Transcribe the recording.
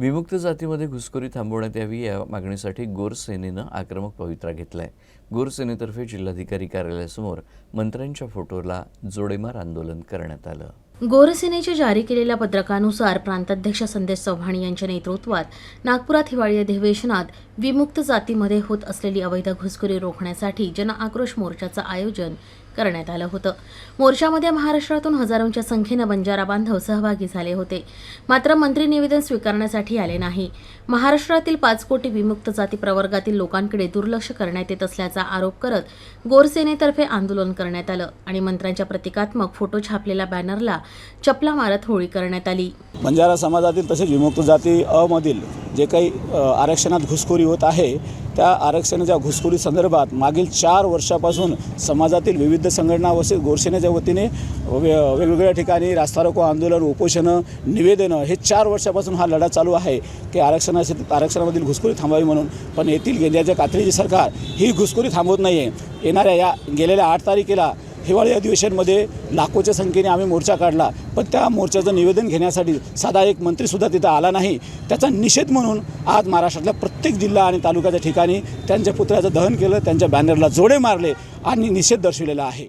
विमुक्त जातीमध्ये घुसखोरी थांबवण्यात यावी या मागणीसाठी गोर सेनेनं आक्रमक पवित्रा घेतलाय. गोर सेनेतर्फे जिल्हाधिकारी कार्यालयासमोर मंत्र्यांच्या फोटोला जोडेमार आंदोलन करण्यात आलं. गोरसेनेच्या जारी केलेल्या पत्रकानुसार प्रांताध्यक्ष संदेश चव्हाण यांच्या नेतृत्वात नागपुरात हिवाळी अधिवेशनात विमुक्त जातीमध्ये होत असलेली अवैध घुसखोरी रोखण्यासाठी जनआक्रोश मोर्चाचं आयोजन करण्यात आलं होतं. मोर्चामध्ये महाराष्ट्रातून हजारोंच्या संख्येनं बंजारा बांधव सहभागी झाले होते. मात्र मंत्री निवेदन स्वीकारण्यासाठी आले नाही. महाराष्ट्रातील पाच कोटी विमुक्त जाती प्रवर्गातील लोकांकडे दुर्लक्ष करण्यात येत असल्याचा आरोप करत गोरसेनेतर्फे आंदोलन करण्यात आलं आणि मंत्र्यांच्या प्रतिकात्मक फोटो छापलेल्या बॅनरला चपला मारत होळी करण्यात आली. बंजारा समाजातील तसेच विमुक्त जाती अमधील जे काही आरक्षणात घुसखोरी होत आहे त्या आरक्षणाच्या घुसखोरी संदर्भात मागील चार वर्षापासून समाजातील विविध संघटना व गोरसेनेच्या वतीने वे वेगवेगळ्या ठिकाणी रास्ता रोको आंदोलन उपोषणं निवेदनं हे चार वर्षापासून हा लढा चालू आहे की आरक्षणा आरक्षणामधील घुसखोरी थांबावी म्हणून. पण येथील गेल्याच्या कात्रीची सरकार ही घुसखोरी थांबवत नाही आहे येणाऱ्या या गेलेल्या आठ तारखेला हिवाळी अधिवेशनमध्ये लाखोच्या संख्येने आम्ही मोर्चा काढला. पण त्या मोर्चाचं निवेदन घेण्यासाठी साधा एक मंत्रीसुद्धा तिथं आला नाही. त्याचा निषेध म्हणून आज महाराष्ट्रातल्या प्रत्येक जिल्हा आणि तालुक्याच्या ठिकाणी त्यांच्या पुतळ्याचं दहन केलं त्यांच्या बॅनरला जोडे मारले आणि निषेध दर्शविलेला आहे.